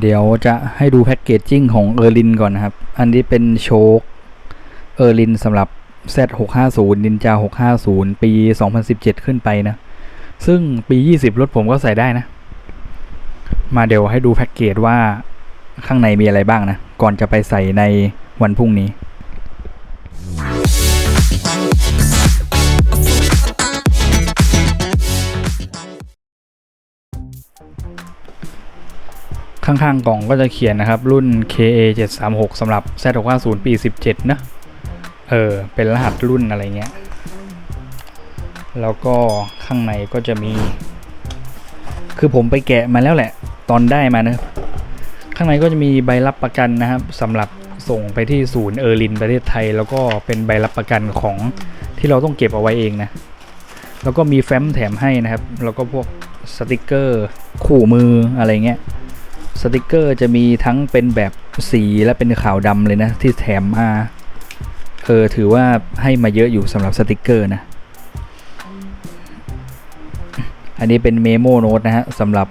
เดี๋ยวจะให้ดูแพ็กเกจจิ้งของเออร์ลินก่อนนะครับ อันนี้เป็นโชคเออร์ลินสำหรับ Z650 Ninja 650 ปี 2017 ขึ้นไปนะ ซึ่งปี 20 รถผมก็ใส่ได้นะ มาเดี๋ยวให้ดูแพ็กเกจว่าข้างในมีอะไรบ้างนะ ก่อนจะไปใส่ในวันพรุ่งนี้ ข้างๆกล่องก็จะเขียนนะครับ รุ่น KA 736สำหรับ Z650 ปี 17 นะ เออ เป็นรหัสรุ่นอะไรเงี้ย แล้วก็ข้างในก็จะมี คือผมไปแกะมาแล้วแหละ ตอนได้มานะ ข้างในก็จะมีใบรับประกันนะครับสำหรับส่งไปที่ศูนย์เออร์ลินประเทศไทย แล้วก็เป็นใบรับประกันของที่เราต้องเก็บเอาไว้เองนะ แล้วก็มีแฟ้มแถมให้นะครับ แล้วก็พวกสติกเกอร์ คู่มืออะไรเงี้ย สติกเกอร์จะมีทั้งเป็นแบบสีและเป็นขาวดำเลยนะ ที่แถมมาเออถือว่าให้มาเยอะอยู่สำหรับสติกเกอร์นะ อันนี้เป็นเมโมโน้ตนะฮะสำหรับ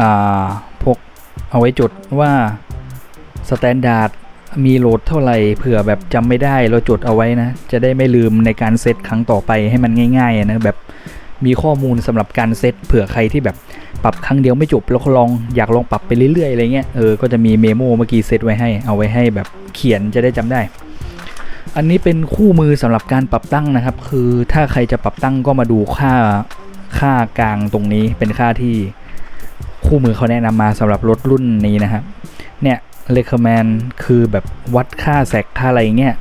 อ่าพวกเอาไว้จดว่าสแตนดาร์ดมีโหลดเท่าไหร่เผื่อแบบจำไม่ได้เราจดเอาไว้นะ จะได้ไม่ลืมในการเซตครั้งต่อไปให้มันง่ายๆนะแบบ มีข้อมูลสำหรับการเซตเผื่อใครที่แบบปรับครั้งเดียวไม่จบแล้วลองอยากลองปรับไปเรื่อยๆอะไรเงี้ยเออก็จะมีเมโมเมื่อกี้เซตไว้ให้ เอาไว้ให้แบบเขียนจะได้จำได้ อันนี้เป็นคู่มือสำหรับการปรับตั้งนะครับ คือถ้าใครจะปรับตั้งก็มาดูค่าค่ากลางตรงนี้เป็นค่าที่คู่มือเขาแนะนำมาสำหรับรถรุ่นนี้นะครับเนี่ยเลคแมนคือแบบวัดค่าแสกค่าอะไรเงี้ย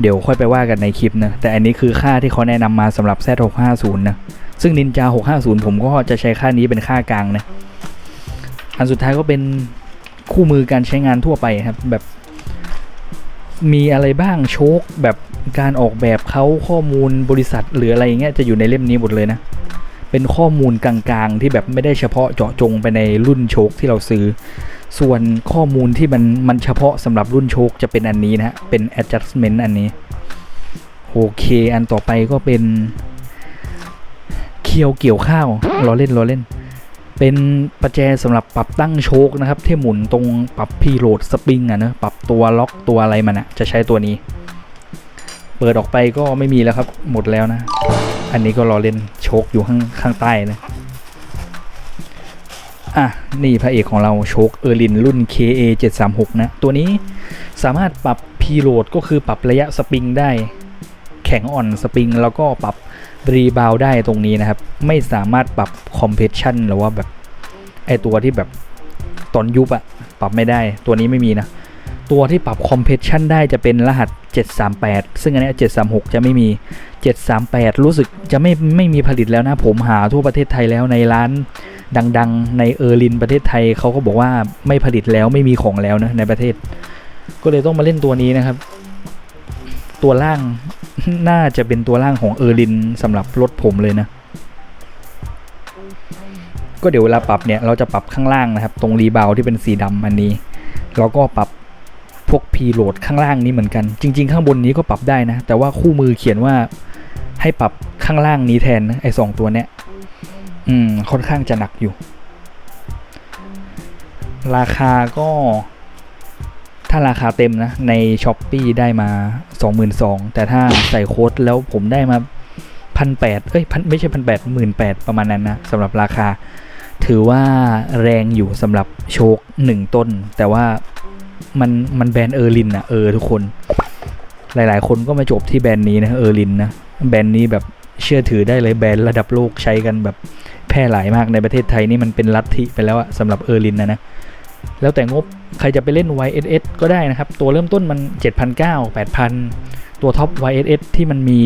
เดี๋ยวค่อยไปว่ากันในคลิปนะแต่อันนี้คือค่าที่เขาแนะนำมาสำหรับ Z650 นะ ซึ่ง Ninja 650 ผมก็จะใช้ค่านี้เป็นค่ากลางนะ อันสุดท้ายก็เป็นคู่มือการใช้งานทั่วไปครับ แบบ มีอะไรบ้างโชคแบบการออกแบบเขาข้อมูลบริษัทหรืออะไรเงี้ยจะอยู่ในเล่มนี้หมดเลยนะ เป็นข้อมูลกลางๆ ที่แบบไม่ได้เฉพาะเจาะจงไปในรุ่นโชคที่เราซื้อ ส่วนข้อมูลที่มันมันเฉพาะสำหรับรุ่นโชคจะเป็นอันนี้นะฮะเป็น adjustment อันนี้ โอเค อันต่อไปก็เป็น เคียวเกี่ยวข้าวล้อเล่นล้อเล่น เป็นประแจสำหรับปรับตั้งโชคนะครับที่หมุนตรงปรับพีโหลดสปริงอะนะปรับตัวล็อกตัวอะไรมันอะจะใช้ตัวนี้ เปิดออกไปก็ไม่มีแล้วครับ หมดแล้วนะ อันนี้ก็ล้อเล่นโชคอยู่ข้างข้างใต้นะอะนี่พระเอกของเราโชคเออร์ลินรุ่น KA 736นะตัวนี้สามารถปรับพีโหลดก็คือปรับระยะสปริงได้ แข็งอ่อนสปริงแล้วก็ปรับ รีบาวได้ตรงนี้นะครับ ไม่สามารถปรับคอมเพรสชันหรือว่าแบบไอตัวที่แบบตอนยุบอะปรับไม่ได้ตัวนี้ไม่มีนะ ตัวที่ปรับคอมเพรสชันได้จะเป็นรหัส 738 ซึ่งอันนี้ 736 จะไม่มี 738 รู้สึกจะไม่ไม่มีผลิตแล้วนะ ผมหาทั่วประเทศไทยแล้วในร้านดังๆ ในเออร์ลินประเทศไทยเขาก็บอกว่าไม่ผลิตแล้วไม่มีของแล้วนะในประเทศ ก็เลยต้องมาเล่นตัวนี้นะครับ ตัวล่างน่าจะเป็นตัวล่างของเออร์ลินสำหรับรถผมเลยนะ ก็เดี๋ยวเวลาปรับเนี่ย เราจะปรับข้างล่างนะครับ ตรงรีบาวที่เป็นสีดำอันนี้ แล้วก็ปรับพวกพีโหลดข้างล่างนี้เหมือนกัน จริง ๆ ข้างบนนี้ก็ปรับได้นะ แต่ว่าคู่มือเขียนว่าให้ปรับข้างล่างนี้แทนนะไอ้สองตัวเนี้ยอืมค่อนข้างจะหนักอยู่ ราคาก็ ถ้าราคาเต็มนะ ใน s h อ p e e ได้มา 22,000 แต่ถ้าใส่โค้ดแล้วผมได้มาพันแปดเอ้ยพันไม่ใช่พันแปดหมื่นแปดประมาณนั้นนะสำหรับราคา ถือว่าแรงอยู่สำหรับโชคหนึ่งต้น แต่ว่ามันมันแบรนด์เออร์ลินอะเออทุกคน หลายๆ คนก็มาจบที่แบรนด์นี้นะเออร์ลินนะแบรนด์นี้แบบเชื่อถือได้เลยแบรนด์ระดับโลกใช้กันแบบแพร่หลายมากในประเทศไทยนี่มันเป็นลัทธิไปแล้วอะสำหรับเออร์ลินนะนะ แล้วแต่งบใครจะไปเล่น YSS ก็ได้นะครับ ตัวเริ่มต้นมัน 7,900 8,000 ตัวท็อป YSS ที่มันมี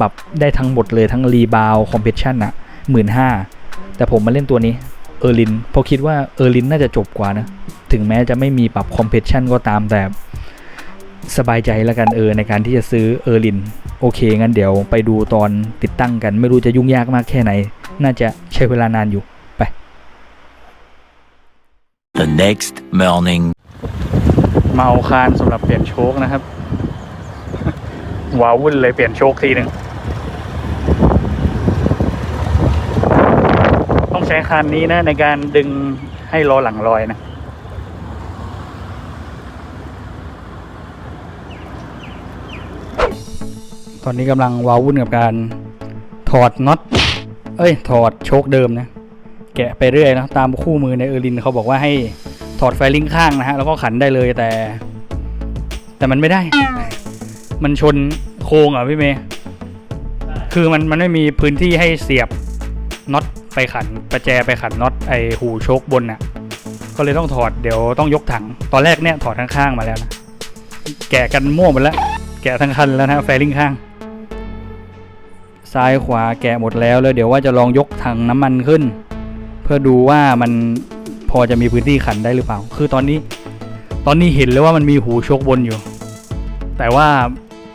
ปรับได้ทั้งหมดเลยทั้งรีบาวคอมเพชชั่นอะ15,000แต่ผมมาเล่นตัวนี้เออร์ลินเพราะคิดว่าเออร์ลินน่าจะจบกว่านะ ถึงแม้จะไม่มีปรับคอมเพชชั่นก็ตามแต่สบายใจแล้วกันเออในการที่จะซื้อเออร์ลินโอเคงั้นเดี๋ยวไปดูตอนติดตั้งกัน ไม่รู้จะยุ่งยากมากแค่ไหน น่าจะใช้เวลานานอยู่ The next morning. เมาคานสำหรับเปลี่ยนโชคนะครับว้าวุ่นเลยเปลี่ยนโชคทีหนึ่งต้องใช้คันนี้นะ ในการดึงให้ล้อหลังลอยนะตอนนี้กำลังว้าวุ่นกับการถอดน็อต เอ้ย ถอดโชคเดิมนะ กะไปเรื่อยนะตามคู่มือในเออร์ลินเขาบอกว่าให้ถอดไฟลิงข้างนะฮะแล้วก็ขันได้เลยแต่ แต่มันไม่ได้ มันชนโครงอะพี่เมย์คือมันมันไม่มีพื้นที่ให้เสียบน็อตไปขันประแจไปขันน็อตไอหูโชคบนน่ะ ก็เลยต้องถอดเดี๋ยวต้องยกถัง ตอนแรกเนี่ยถอดข้างมาแล้วนะแกะกันมั่วหมดแล้ว แกะทั้งคันแล้วนะแฟลิงข้างซ้ายขวาแกะหมดแล้วแล้วเดี๋ยวว่าจะลองยกถังน้ำมันขึ้น พื่อดูว่ามันพอจะมีพื้นที่ขันได้หรือเปล่า คือตอนนี้ ตอนนี้เห็นเลยว่ามันมีหูโชคบนอยู่ แต่ว่า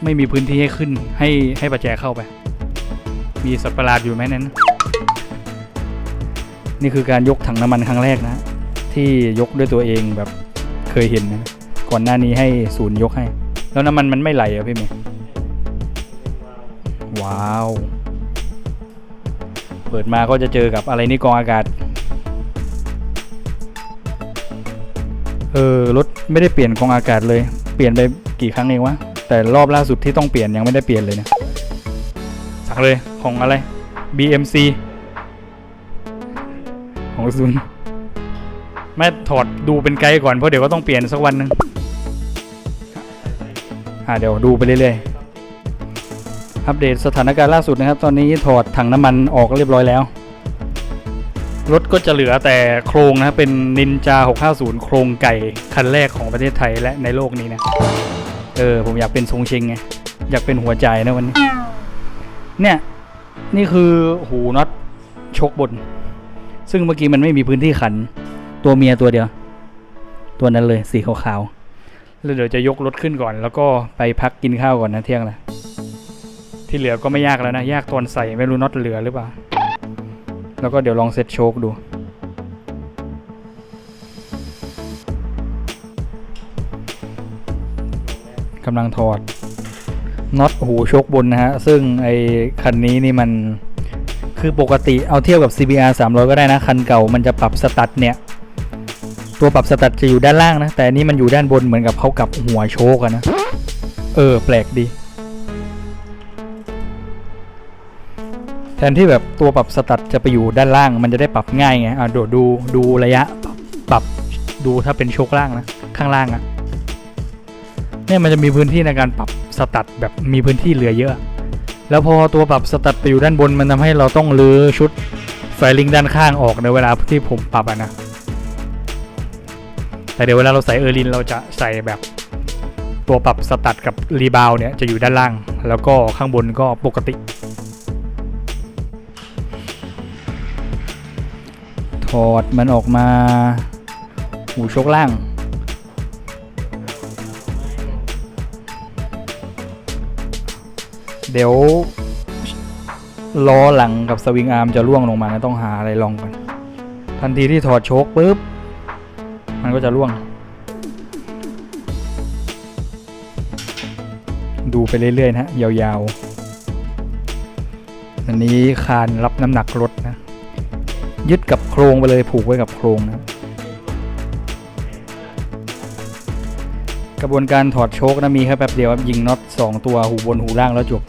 ไม่มีพื้นที่ให้ขึ้น ให้ให้ประแจเข้าไป มีสัตว์ประหลาดอยู่ไหมนั้น นี่คือการยกถังน้ำมันครั้งแรกนะ ที่ยกด้วยตัวเองแบบเคยเห็นนะ ก่อนหน้านี้ให้ศูนย์ยกให้ แล้วน้ำมันมันไม่ไหลเหรอะพี่เมย์ว้าว เปิดมาก็จะเจอกับอะไรนี่กองอากาศ เออรถไม่ได้เปลี่ยนกองอากาศเลย เปลี่ยนไปกี่ครั้งเองวะ แต่รอบล่าสุดที่ต้องเปลี่ยนยังไม่ได้เปลี่ยนเลยนะสั่งเลยของอะไร BMC ของซุนแม่ถอดดูเป็นไกด์ก่อนเพราะเดี๋ยวก็ต้องเปลี่ยนสักวันหนึ่งอ่าเดี๋ยวดูไปเรื่อยๆ อัปเดตสถานการณ์ล่าสุดนะครับ ตอนนี้ถอดถังน้ำมันออกเรียบร้อยแล้ว รถก็จะเหลือแต่โครงนะเป็นนินจา 650 โครงไก่คันแรกของประเทศไทยและในโลกนี้นะ เออ ผมอยากเป็นทรงเชงไง อยากเป็นหัวใจนะวันนี้ เนี่ย นี่คือหูน็อตชกบน ซึ่งเมื่อกี้มันไม่มีพื้นที่ขัน ตัวเมียตัวเดียว ตัวนั้นเลยสีขาวๆ แล้วเดี๋ยวจะยกรถขึ้นก่อน แล้วก็ไปพักกินข้าวก่อนนะเที่ยงละที่เหลือก็ไม่ยากแล้วนะ ยากตอนใส่ไม่รู้น็อตเหลือหรือเปล่า แล้วก็เดี๋ยวลองเซ็ตโชคดู กำลังถอดน็อตหูโชคบนนะฮะ ซึ่งไอคันนี้นี่มันคือปกติเอาเทียบกับ CBR 300 ก็ได้นะ คันเก่ามันจะปรับสตัดเนี่ย ตัวปรับสตัดจะอยู่ด้านล่างนะ แต่อันนี้มันอยู่ด้านบนเหมือนกับเขากับหัวโชกอะนะ เออ แปลกดี แทนที่แบบตัวปรับสตัดจะไปอยู่ด้านล่าง มันจะได้ปรับง่ายไงอะดูดูดูระยะปรับรบดูถ้าเป็นโชคล่างนะข้างล่างอะเนี่ยมันจะมีพื้นที่ในการปรับสตัดแบบมีพื้นที่เหลือเยอะ แล้วพอตัวปรับสตัดไปอยู่ด้านบนมันทำให้เราต้องรื้อชุดไฟลิงด้านข้างออกในเวลาที่ผมปรับอะนะแต่เดี๋ยวเวลาเราใส่เออร์ลินเราจะใส่แบบตัวปรับสตัดกับรีบาวเนี่ยจะอยู่ด้านล่าง แล้วก็ข้างบนก็ปกติ ถอดมันออกมา หูชกล่าง เดี๋ยวล้อหลังกับสวิงอาร์มจะร่วงลงมานะต้องหาอะไรลองก่อน ทันทีที่ถอดโชคปุ๊บ มันก็จะร่วง ดูไปเรื่อยๆนะฮะยาวๆ อันนี้คานรับน้ำหนักรถ ยึดกับโครงไปเลยผูกไว้กับโครงนะกระบวนการถอดโชคนะมีแค่แป๊บเดียวครับยิงน็อตสองตัวหูบนหูล่างแล้วจบ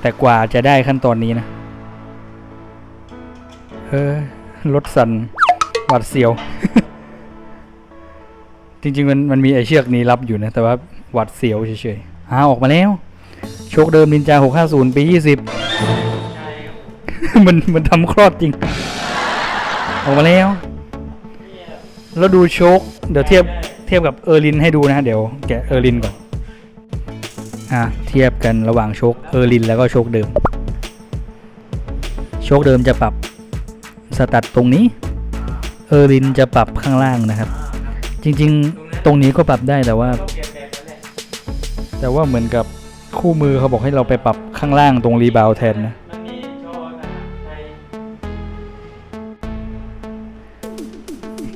แต่กว่าจะได้ขั้นตอนนี้นะเออรถสันหวัดเสียว จริงๆมันมันมีไอเชือกนี้รับอยู่นะ แต่ว่าหวัดเสียวเฉยๆหาออกมาแล้ว โชคเดิมนินจา650ปี20มันมันทำคลอดจริง ออกมาแล้ว แล้วดูโชคเดี๋ยวเทียบเทียบกับเออร์ลินให้ดูนะเดี๋ยวแกะเออร์ลินก่อน อะเทียบกันระหว่างโชคเออร์ลินแล้วก็โชคเดิม โชคเดิมจะปรับสตัดตรงนี้ เออร์ลินจะปรับข้างล่างนะครับ จริงๆ ตรงนี้ก็ปรับได้แต่ว่า แต่ว่าเหมือนกับคู่มือเขาบอกให้เราไปปรับข้างล่างตรงรีบาวแทนนะ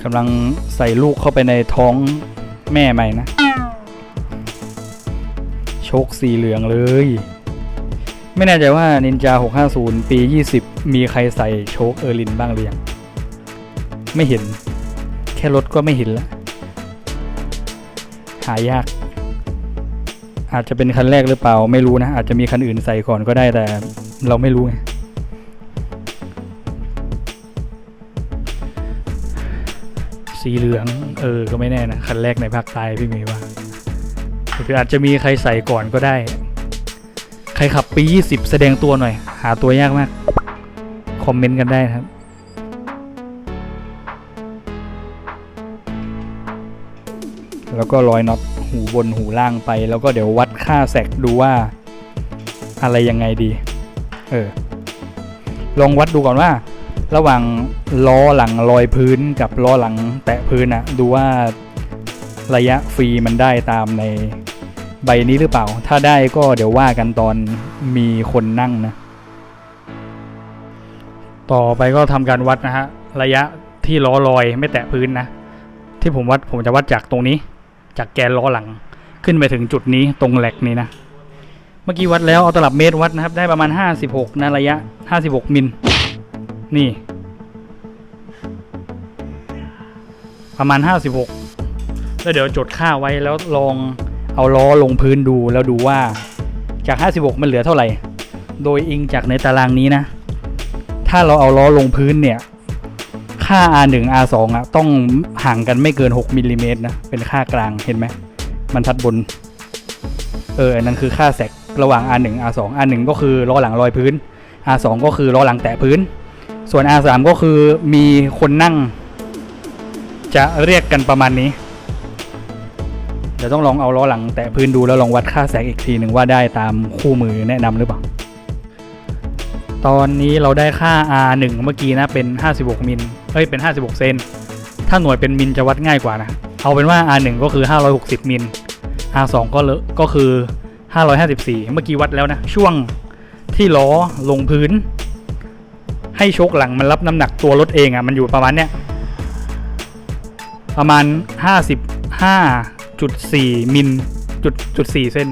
กำลังใส่ลูกเข้าไปในท้องแม่ใหม่นะ โชคสีเหลืองเลย ไม่แน่ใจว่านินจา 650 ปี 20 มีใครใส่โชคเออร์ลินบ้างหรือยัง ไม่เห็น แค่รถก็ไม่เห็นแล้วหายาก อาจจะเป็นคันแรกหรือเปล่าไม่รู้นะ อาจจะมีคันอื่นใส่ก่อนก็ได้แต่เราไม่รู้ไง สีเหลือง เออ ก็ไม่แน่นะ คันแรกในภาคใต้พี่เมย์ว่าคืออาจจะมีใครใส่ก่อนก็ได้ ใครขับปี 20 แสดงตัวหน่อย หาตัวยากมาก คอมเมนต์กันได้ครับแล้วก็ร้อยน็อตหูบนหูล่างไป แล้วก็เดี๋ยววัดค่าแสกดูว่า อะไรยังไงดี เออ ลองวัดดูก่อนว่า ระหว่างล้อหลังลอยพื้นกับล้อหลังแตะพื้นอะดูว่าระยะฟรีมันได้ตามในใบนี้หรือเปล่า ถ้าได้ก็เดี๋ยวว่ากันตอนมีคนนั่งนะ ต่อไปก็ทำการวัดนะฮะ ระยะที่ล้อลอยไม่แตะพื้นนะ ที่ผมวัดผมจะวัดจากตรงนี้ จากแกนล้อหลังขึ้นไปถึงจุดนี้ตรงแหลกนี้นะ เมื่อกี้วัดแล้วเอาตลับเมตรวัดนะครับ ได้ประมาณ 56นะระยะ 56มิล นี่ ประมาณ 56 แล้วเดี๋ยวจดค่าไว้แล้วลองเอาล้อลงพื้นดูแล้วดูว่าจาก 56 มันเหลือเท่าไหร่ โดยอิงจากในตารางนี้นะ ถ้าเราเอาล้อลงพื้นเนี่ย ค่า R1 R2 อะ ต้องห่างกันไม่เกิน 6มิลลิเมตรนะ เป็นค่ากลางเห็นไหม มันทัดบน เออนนั้นคือค่าแสกระหว่าง R1 R2 R1 ก็คือล้อหลังลอยพื้น R2 ก็คือล้อหลังแตะพื้น ส่วน R3 ก็คือมีคนนั่ง จะเรียกกันประมาณนี้ เดี๋ยวต้องลองเอาล้อหลังแตะพื้นดูแล้วลองวัดค่าแสงอีกทีหนึ่งว่าได้ตามคู่มือแนะนำหรือเปล่า ตอนนี้เราได้ค่า R1 เมื่อกี้นะเป็น 56 มิล เอ้ยเป็น 56 เซน ถ้าหน่วยเป็นมิลจะวัดง่ายกว่านะ เอาเป็นว่า R1 ก็คือ 560 มิล R2 ก็เลก็คือ 554 เมื่อกี้วัดแล้วนะ ช่วงที่ล้อลงพื้น ให้โชคหลังมันรับน้ำหนักตัวรถเองอะ่ะมันอยู่ประมาณเนี้ยประมาณ 55.4 มิลจุดจุด4เส้น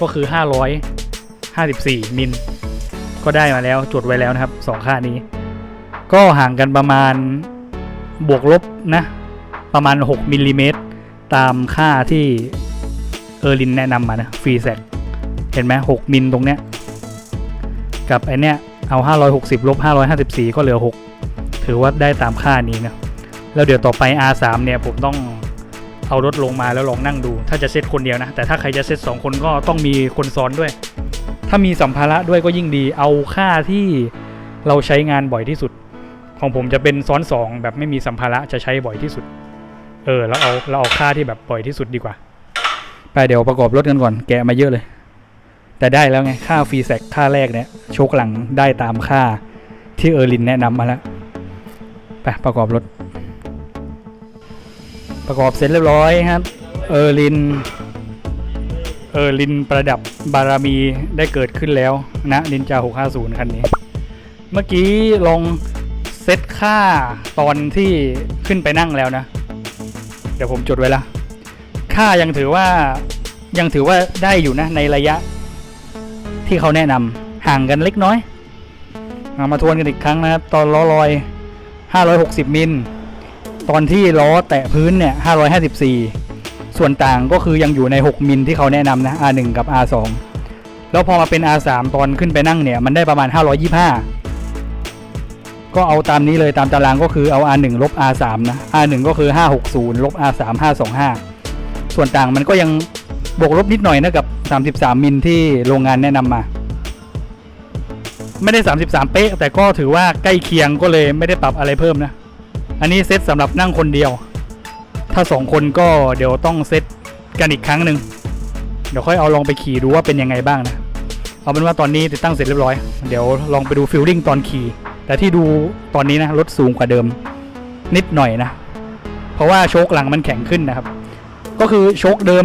ก็คือ 554 มิลก็ได้มาแล้วจดไว้แล้วนะครับสองค่านี้ ก็ห่างกันประมาณบวกลบนะ ประมาณ 6มิลลิเมตรตามค่าที่เออร์ลินแนะนำมานะฟรีแซกเห็นไหม6มิลตรงเนี้ย กับไอเนี้ย เอา 560 ลบ 554 ก็เหลือ 6 ถือว่าได้ตามค่านี้นะ แล้วเดี๋ยวต่อไป R3 เนี่ยผมต้องเอารถลงมาแล้วลองนั่งดู ถ้าจะเซตคนเดียวนะ แต่ถ้าใครจะเซต2 คนก็ต้องมีคนซ้อนด้วย ถ้ามีสัมภาระด้วยก็ยิ่งดี เอาค่าที่เราใช้งานบ่อยที่สุด ของผมจะเป็นซ้อน 2 แบบไม่มีสัมภาระจะใช้บ่อยที่สุด เออ แล้วเอาเราเอาค่าที่แบบบ่อยที่สุดดีกว่า ไปเดี๋ยวประกอบรถกันก่อน แกะมาเยอะเลย แต่ได้แล้วไง ค่าฟรีแซกค่าแรกเนี่ยโชคหลังได้ตามค่าที่เออร์ลินแนะนำมาแล้วไปประกอบรถ ประกอบเสร็จเรียบร้อยครับ เออร์ลิน เออร์ลินประดับบารมีได้เกิดขึ้นแล้วนะนินจา 650 คันนี้ เมื่อกี้ลองเซตค่าตอนที่ขึ้นไปนั่งแล้วนะ เดี๋ยวผมจดไว้ละ ค่ายังถือว่ายังถือว่าได้อยู่นะในระยะ ที่เขาแนะนำห่างกันเล็กน้อยเอามาทวนกันอีกครั้งนะครับ ตอนล้อลอย 560 มิล ตอนที่ล้อแตะพื้นเนี่ย 554 ส่วนต่างก็คือยังอยู่ใน 6 มิลที่เขาแนะนำนะ R1 กับ R2 แล้วพอมาเป็น R3 ตอนขึ้นไปนั่งเนี่ย มันได้ประมาณ 525 ก็เอาตามนี้เลยตามตารางก็คือเอา R1 ลบ R3 นะ R1 ก็คือ 560 ลบ R3 525 ส่วนต่างมันก็ยังบวกลบนิดหน่อยนะกับ 33 มิลที่โรงงานแนะนำมา ไม่ได้ 33 เป๊ะ แต่ก็ถือว่าใกล้เคียงก็เลยไม่ได้ปรับอะไรเพิ่มนะ อันนี้เซตสำหรับนั่งคนเดียว ถ้าสองคนก็เดี๋ยวต้องเซตกันอีกครั้งหนึ่งเดี๋ยวค่อยเอาลองไปขี่ดูว่าเป็นยังไงบ้างนะ เอาเป็นว่าตอนนี้ติดตั้งเสร็จเรียบร้อย เดี๋ยวลองไปดูฟิลลิ่งตอนขี่ แต่ที่ดูตอนนี้นะรถสูงกว่าเดิมนิดหน่อยนะ เพราะว่าโชคหลังมันแข็งขึ้นนะครับ ก็คือโชคเดิม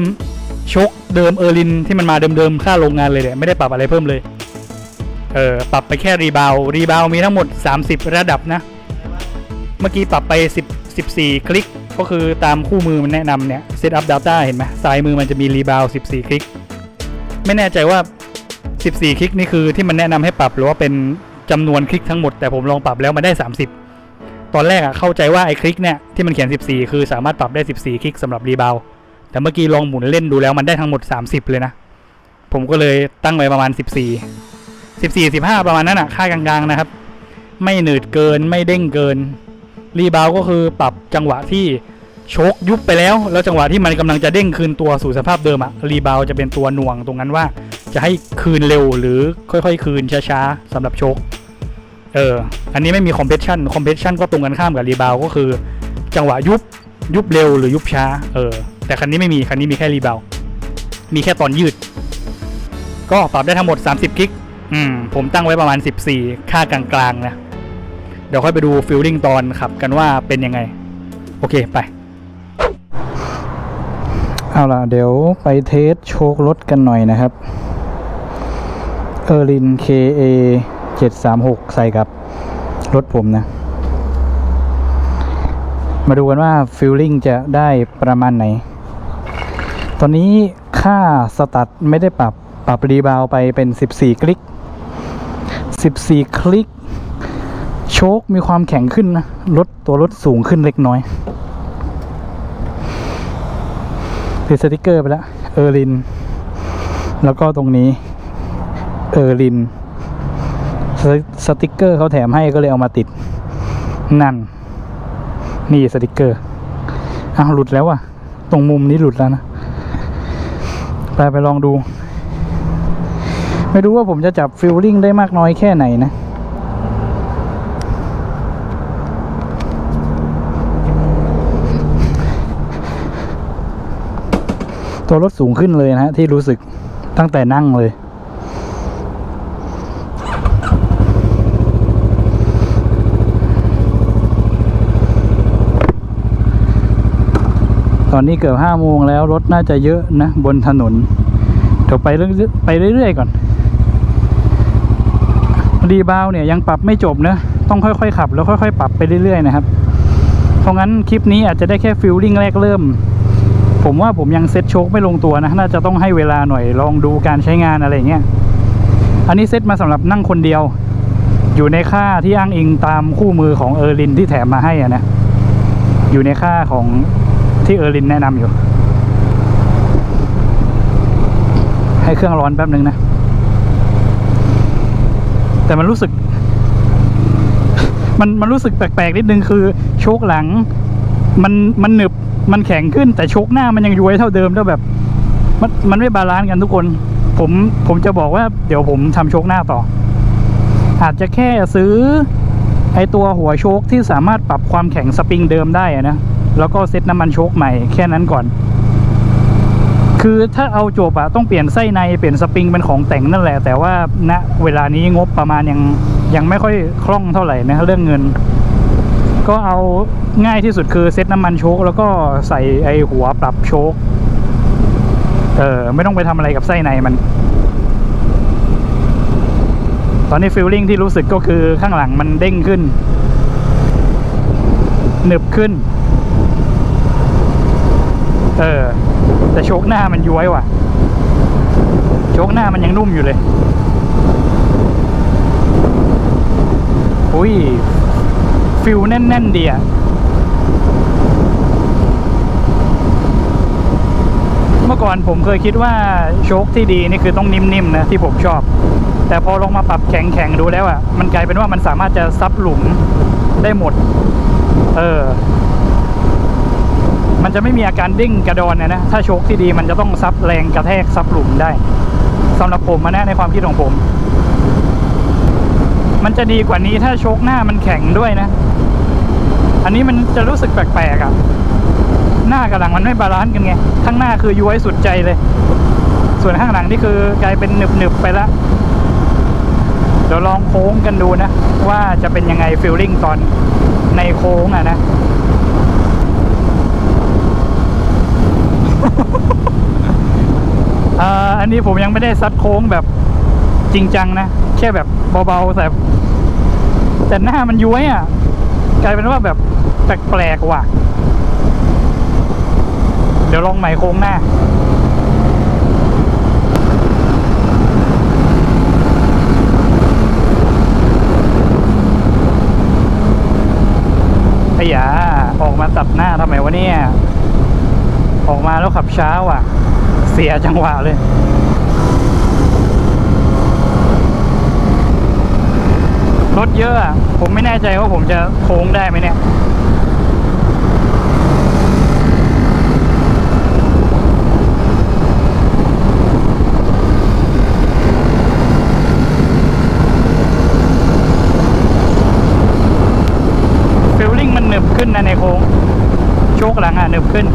ชคเดิมเออร์ลินที่มันมาเดิมๆค่าโรงงานเลยเนี่ยไม่ได้ปรับอะไรเพิ่มเลย เออปรับไปแค่รีบาวรีบาวมีทั้งหมด 30 ระดับนะ เมื่อกี้ปรับไป 10 14 คลิก ก็คือตามคู่มือมันแนะนำเนี่ย Setup Data เห็นไหมซ้ายมือมันจะมีรีบาว14 คลิก ไม่แน่ใจว่า 14 คลิกนี่คือที่มันแนะนำให้ปรับหรือว่าเป็นจำนวนคลิกทั้งหมดแต่ผมลองปรับแล้วมันได้ 30 ตอนแรกอะเข้าใจว่าไอ้คลิกเนี่ยที่มันเขียน 14 คือสามารถปรับได้ 14 คลิกสำหรับรีบาว แต่เมื่อกี้ลองหมุนเล่นดูแล้วมันได้ทั้งหมด 30 เลยนะ ผมก็เลยตั้งไว้ประมาณ 14 14 15 ประมาณนั้นอะค่ากลางๆนะครับ ไม่หนืดเกินไม่เด้งเกิน รีบาวก็คือปรับจังหวะที่โชกยุบไปแล้ว แล้วจังหวะที่มันกำลังจะเด้งคืนตัวสู่สภาพเดิมอะรีบาวจะเป็นตัวหน่วงตรงนั้นว่า จะให้คืนเร็วหรือค่อยๆ คืนช้าๆสำหรับโชกเออ อันนี้ไม่มีคอมเพ s ชันคอมเพ s ชันก็ตรงกันข้ามกับรีบาวก็คือ จังหวะยุบยุบเร็วหรือยุบช้า เออ แต่คันนี้ไม่มี คันนี้มีแค่รีเบาวมีแค่ตอนยืด ก็ปรับได้ทั้งหมด 30กิกอืม ผมตั้งไว้ประมาณ 14 ค่ากลางๆนะ เดี๋ยวค่อยไปดูฟิลลิ่งตอนขับกันว่าเป็นยังไง โอเคไป เอาล่ะ เดี๋ยวไปเทสโชครถกันหน่อยนะครับ เออร์ลิน KA 736 ใส่กับรถผมนะ มาดูกันว่าฟิลลิ่งจะได้ประมาณไหน ตอนนี้ค่าสตัดไม่ได้ปรับปรับรีบาวไปเป็น 14 คลิก 14 คลิก โชคมีความแข็งขึ้นนะรถตัวรถสูงขึ้นเล็กน้อยติดสติกเกอร์ไปแล้ว เออร์ลิน แล้วก็ตรงนี้ เออร์ลินสสติกเกอร์เขาแถมให้ก็เลยเอามาติด นั่น นี่สติกเกอร์อ้าวหลุดแล้วว่ะตรงมุมนี้หลุดแล้วนะ ไปไปลองดู ไม่รู้ว่าผมจะจับฟิลลิ่งได้มากน้อยแค่ไหนนะตัวรถสูงขึ้นเลยนะฮะที่รู้สึกตั้งแต่นั่งเลย ตอนนี้เกือบห้าโมงแล้วรถน่าจะเยอะนะ บนถนนเดี๋ยวไปเรื่อยๆไปเรื่อยๆก่อน รีบาวเนี่ยยังปรับไม่จบนะ ต้องค่อยๆขับ แล้วค่อยๆ ปรับไปเรื่อยๆนะครับ เพราะงั้นคลิปนี้อาจจะได้แค่ฟิลลิ่งแรกเริ่ม ผมว่าผมยังเซ็ตโชคไม่ลงตัวนะ น่าจะต้องให้เวลาหน่อยลองดูการใช้งานอะไรเงี้ย อันนี้เซ็ตมาสำหรับนั่งคนเดียว อยู่ในค่าที่อ้างอิงตามคู่มือของเออร์ลินที่แถมมาให้อะนะ อยู่ในค่าของ ที่เออร์ลินแนะนำอยู่ ให้เครื่องร้อนแป๊บนึงนะ แต่มันรู้สึก มันมันรู้สึกแปลกๆนิดนึงคือโชคหลัง มันมันหนึบมันแข็งขึ้นแต่โชคหน้ามันยังย้วยเท่าเดิมแล้วแบบ มันมันไม่บาลานซ์กันทุกคน ผมผมจะบอกว่าเดี๋ยวผมทำโชคหน้าต่อ อาจจะแค่ซื้อไอตัวหัวโชคที่สามารถปรับความแข็งสปริงเดิมได้อะนะ แล้วก็เซ็ตน้ำมันโชคใหม่แค่นั้นก่อน คือถ้าเอาจบอะต้องเปลี่ยนไส้ในเปลี่ยนสปริงเป็นของแต่งนั่นแหละ แต่ว่าณเวลานี้งบประมาณยังยังไม่ค่อยคล่องเท่าไหร่นะเรื่องเงิน ก็เอาง่ายที่สุดคือเซ็ตน้ำมันโชคแล้วก็ใส่ไอหัวปรับโชคเออไม่ต้องไปทำอะไรกับไส้ในมันตอนนี้ฟิลลิ่งที่รู้สึกก็คือข้างหลังมันเด้งขึ้นหนึบขึ้น เออ แต่โชคหน้ามันย้วยว่ะ โชคหน้ามันยังนุ่มอยู่เลย อุ้ย ฟิลแน่น ๆ ดีอะเมื่อก่อนผมเคยคิดว่าโชคที่ดีนี่คือต้องนิ่ม ๆ นะ ที่ผมชอบ แต่พอลงมาปรับแข็ง ๆ ดูแล้วอะ มันกลายเป็นว่ามันสามารถจะซับหลุมได้หมด เออ มันจะไม่มีอาการดิ้งกระดอนนะนะถ้าโชคที่ดีมันจะต้องซับแรงกระแทกซับหลุมได้สำหรับผมนะในความคิดของผม มันจะดีกว่านี้ถ้าโชคหน้ามันแข็งด้วยนะ อันนี้มันจะรู้สึกแปลกๆอะ่ะ หน้ากับหลังมันไม่บาลานซ์กันไงข้างหน้าคือย้วยสุดใจเลย ส่วนข้างหลังนี่คือกลายเป็นหนึบๆไปละเดี๋ยวลองโค้งกันดูนะ ว่าจะเป็นยังไงฟิลลิ่งตอนในโค้งอะนะ อันนี้ผมยังไม่ได้ซัดโค้งแบบจริงจังนะ แค่แบบเบาๆแต่แต่หน้ามันย้วยอะ กลายเป็นว่าแบบแปลกๆว่ะ เดี๋ยวลองใหม่โค้งหน้าขยะออกมาตัดหน้าทำไมวะเนี่ย ออกมาแล้วขับช้าว่ะ เสียจังหวะเลยรถเยอะอะผมไม่แน่ใจว่าผมจะโค้งได้ไหมเนี่ย ฟิลลิ่งมันหนึบขึ้นนะในโค้งโชคหลังอะหนึบขึ้น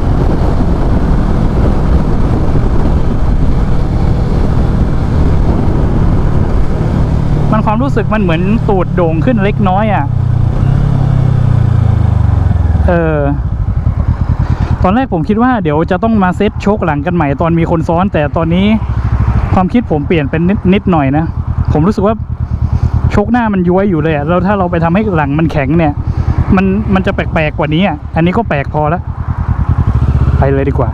มันความรู้สึกมันเหมือนตูดโด่งขึ้นเล็กน้อยอะ เออ ตอนแรกผมคิดว่าเดี๋ยวจะต้องมาเซตโชคหลังกันใหม่ตอนมีคนซ้อน แต่ตอนนี้ความคิดผมเปลี่ยนเป็นนิดนิดหน่อยนะ ผมรู้สึกว่าโชคหน้ามันย้วยอยู่เลยอะแล้วถ้าเราไปทำให้หลังมันแข็งเนี่ย มันมันจะแปลกๆกว่านี้อะ อันนี้ก็แปลกพอแล้วไปเลยดีกว่า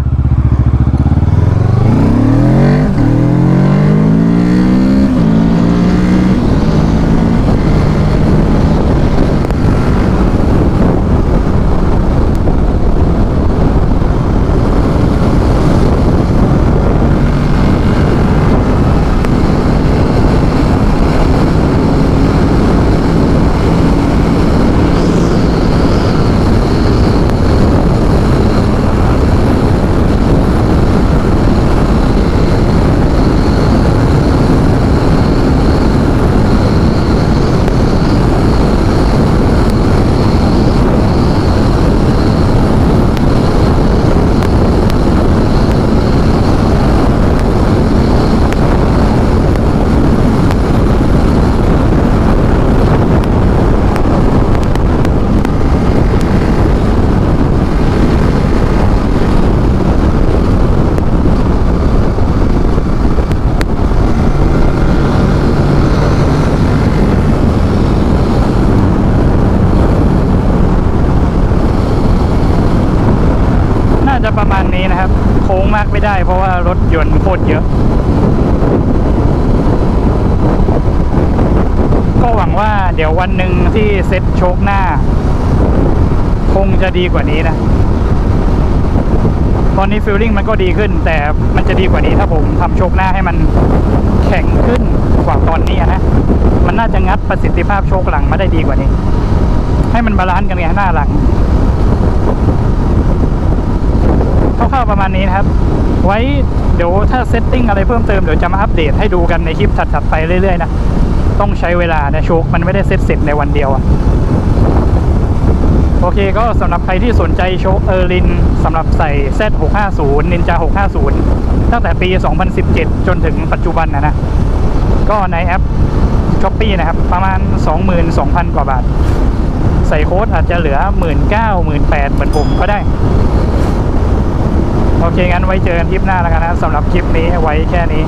น่าจะประมาณนี้นะครับ โค้งมากไม่ได้เพราะว่ารถยนต์โคตรเยอะ ก็หวังว่าเดี๋ย วันหนึ่งที่เซ็ตโชคหน้า คงจะดีกว่านี้นะ ตอนนี้ฟิลลิ่งมันก็ดีขึ้น แต่มันจะดีกว่านี้ถ้าผมทำโชคหน้าให้มันแข็งขึ้นกว่าตอนนี้นะ มันน่าจะงัดประสิทธิภาพโชคหลังมาได้ดีกว่านี้ ให้มันบาลานซ์กันไงหน้าหลังคร่าวๆประมาณนี้นะครับ ไว้เดี๋ยวถ้าเซตติ้งอะไรเพิ่มเติมเดี๋ยวจะมาอัปเดตให้ดูกันในคลิปถัดๆไปเรื่อยๆนะ ต้องใช้เวลานะโชคมันไม่ได้เซตเสร็จในวันเดียวอะโอเคก็สำหรับใครที่สนใจโชคเออร์ลินสำหรับใส่ Z650 Ninja 650 ตั้งแต่ปี 2017 จนถึงปัจจุบันนะนะ ก็ในแอป s h อ p e e นะครับ ประมาณ 22,000 กว่าบาท ใส่โค้ดอาจจะเหลือ 19,000 18,000เหมือนผมก็ได้ โอเค งั้นไว้เจอกันคลิปหน้าแล้วกันนะสำหรับคลิปนี้ไว้แค่นี้